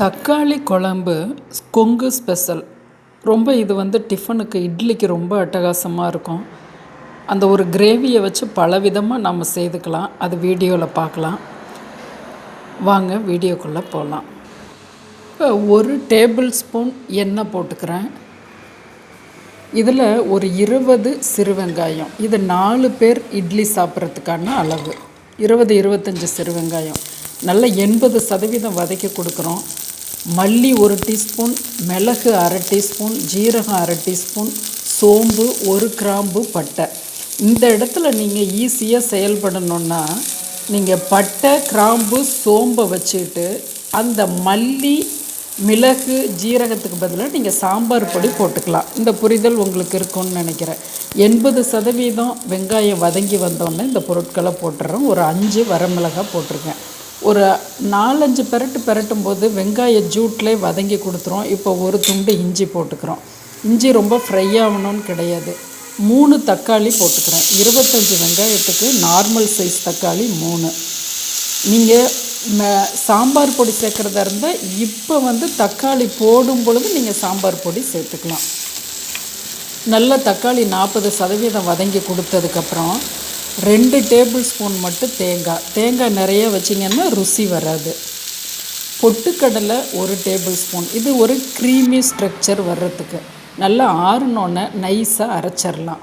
தக்காளி குழம்பு கொங்கு ஸ்பெஷல். ரொம்ப இது வந்து டிஃபனுக்கு இட்லிக்கு ரொம்ப அட்டகாசமாக இருக்கும். அந்த ஒரு கிரேவியை வச்சு பல விதமாக நம்ம செய்துக்கலாம். அது வீடியோவில் பார்க்கலாம். வாங்க வீடியோக்குள்ளே போகலாம் இப்போ ஒரு டேபிள் ஸ்பூன் எண்ணெய் போட்டுக்கிறேன். இதில் ஒரு இருபது சிறு வெங்காயம் இது நாலு பேர் இட்லி சாப்பிட்றதுக்கான அளவு. இருபது இருபத்தஞ்சி சிறு வெங்காயம் நல்லா எண்பது சதவீதம் வதக்கி கொடுக்குறோம். மல்லி ஒரு டீஸ்பூன் மிளகு அரை டீஸ்பூன் ஜீரகம் அரை டீஸ்பூன் சோம்பு ஒரு கிராம்பு பட்டை. இந்த இடத்துல நீங்கள் ஈஸியாக செயல்படணுன்னா நீங்கள் பட்டை கிராம்பு சோம்பை வச்சுட்டு அந்த மல்லி மிளகு ஜீரகத்துக்கு பதிலாக நீங்கள் சாம்பார் பொடி போட்டுக்கலாம். இந்த புரிதல் உங்களுக்கு இருக்கும்னு நினைக்கிறேன். எண்பது சதவீதம் வெங்காயம் வதங்கி வந்தோடனே இந்த பொருட்களை போட்டுறோம் ஒரு அஞ்சு வரமிளகாய் போட்டிருக்கேன். ஒரு நாலஞ்சு பெரட்டு பெரட்டும் போது வெங்காய ஜூட்லேயே வதங்கி கொடுத்துரும். இப்போ ஒரு துண்டு இஞ்சி போட்டுக்கிறோம். இஞ்சி ரொம்ப ஃப்ரை ஆகணும்னு கிடையாது. மூணு தக்காளி போட்டுக்கிறேன். இருபத்தஞ்சி வெங்காயத்துக்கு நார்மல் சைஸ் தக்காளி மூணு. நீங்கள் சாம்பார் பொடி சேர்க்குறதா இருந்தால் இப்போ வந்து தக்காளி போடும் பொழுது நீங்கள் சாம்பார் பொடி சேர்த்துக்கலாம். நல்ல தக்காளி நாற்பது சதவீதம் வதங்கி கொடுத்ததுக்கப்புறம் ரெண்டு டேபிள் ஸ்பூன் மட்டும் தேங்காய். தேங்காய் நிறைய வச்சிங்கன்னா ருசி வராது. பொட்டுக்கடலை ஒரு டேபிள் ஸ்பூன் இது ஒரு க்ரீமி ஸ்ட்ரக்சர் வர்றதுக்கு. நல்லா ஆறுனோன்னே நைஸாக அரைச்சிடலாம்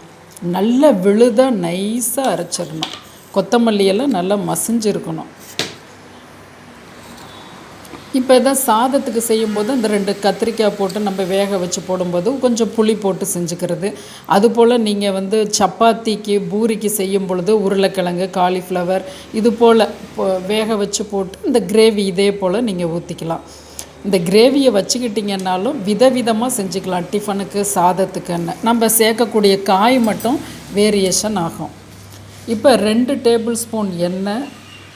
நல்ல விழுதாக நைஸாக அரைச்சிடணும் கொத்தமல்லியெல்லாம் நல்லா மசிஞ்சிருக்கணும். இப்போ இதை சாதத்துக்கு செய்யும்போது இந்த ரெண்டு கத்திரிக்காய் போட்டு நம்ம வேக வச்சு போடும்போது கொஞ்சம் புளி போட்டு செஞ்சுக்கிறது. அதுபோல் நீங்கள் வந்து சப்பாத்திக்கு பூரிக்கு செய்யும் பொழுது உருளைக்கிழங்கு காலிஃப்ளவர் இது போல் வேக வச்சு போட்டு இந்த கிரேவி இதே போல் நீங்கள் ஊற்றிக்கலாம் இந்த கிரேவியை வச்சுக்கிட்டிங்கன்னாலும் விதவிதமாக செஞ்சுக்கலாம். டிஃபனுக்கு சாதத்துக்குன்னு. நம்ம சேர்க்கக்கூடிய காய் மட்டும் வேரியேஷன் ஆகும். இப்போ ரெண்டு டேபிள் ஸ்பூன் எண்ணெய்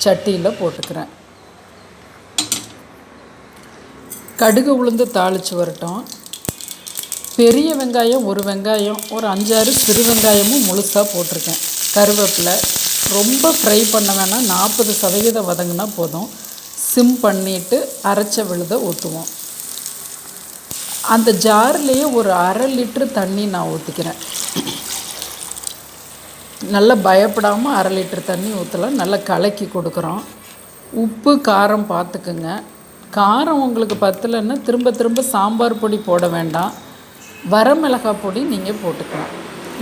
சட்டியில் போட்டுக்கிறேன். கடுகு உளுந்து தாளித்து வரட்டும். பெரிய வெங்காயம் ஒரு வெங்காயம் ஒரு அஞ்சாறு சிறு வெங்காயமும் முழுசாக போட்டிருக்கேன். கருவேப்பிலை ரொம்ப ஃப்ரை பண்ண வேணாம். நாற்பது சதவீதம் வதங்கினா போதும். சிம் பண்ணிவிட்டு அரைச்ச விழுத ஊற்றுவோம் அந்த ஜார்லேயே ஒரு அரை லிட்ரு தண்ணி நான் ஊற்றிக்கிறேன் நல்லா பயப்படாமல் அரை லிட்ரு தண்ணி ஊற்றலாம் நல்லா கலக்கி கொடுக்குறோம். உப்பு காரம் பார்த்துக்குங்க. காரம் உங்களுக்கு பத்தலைன்னா திரும்ப திரும்ப சாம்பார் பொடி போட வேண்டாம். வரமிளகாய் பொடி நீங்கள் போட்டுக்கலாம்.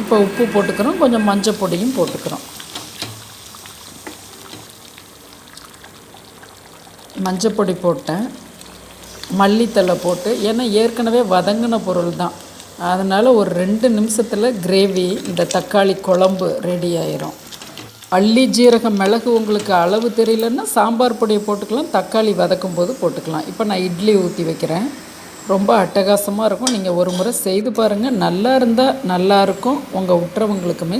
இப்போ உப்பு போட்டுக்கிறோம் கொஞ்சம் மஞ்சள் பொடியும் போட்டுக்கிறோம். மஞ்சள் பொடி போட்டேன். மல்லித்தலை போட்டு ஏன்னா ஏற்கனவே வதங்கின பொருள் தான். அதனால் ஒரு ரெண்டு நிமிஷத்தில் கிரேவி இந்த தக்காளி குழம்பு ரெடி ஆயிரும். அள்ளி ஜீரகம் மிளகு உங்களுக்கு அளவு தெரியலன்னா சாம்பார் பொடியை போட்டுக்கலாம் தக்காளி வதக்கும் போது போட்டுக்கலாம். இப்போ நான் இட்லி ஊற்றி வைக்கிறேன். ரொம்ப அட்டகாசமாக இருக்கும். நீங்கள் ஒரு முறை செய்து பாருங்கள் நல்லா இருந்தால் நல்லாயிருக்கும் உங்கள் உற்றவங்களுக்குமே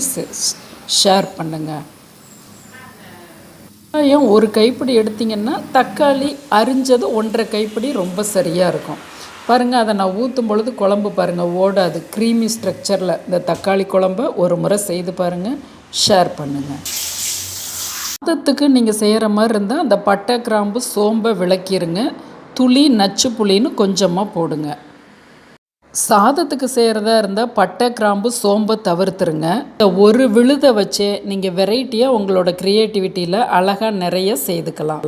ஷேர் பண்ணுங்கள் வெங்காயம் ஒரு கைப்பிடி எடுத்திங்கன்னா தக்காளி அரிஞ்சது ஒன்றரை கைப்பிடி ரொம்ப சரியாக இருக்கும். பாருங்கள் அதை நான் ஊற்றும் பொழுது குழம்பு பாருங்கள் ஓடாது. க்ரீமி ஸ்ட்ரக்சரில் இந்த தக்காளி குழம்பை ஒரு முறை செய்து பாருங்கள் ஷேர் பண்ணுங்கள் சாதத்துக்கு நீங்கள் செய்கிற மாதிரி இருந்தால் அந்த பட்டை கிராம்பு சோம்பை விளக்கிடுங்க துளி நச்சு புளின்னு கொஞ்சமாக போடுங்க. சாதத்துக்கு செய்கிறதா இருந்தால் பட்டை கிராம்பு சோம்பை தவிர்த்துருங்க. இந்த ஒரு விழுதை வச்சே நீங்கள் வெரைட்டியாக உங்களோட க்ரியேட்டிவிட்டியில் அழகாக நிறைய செய்துக்கலாம்.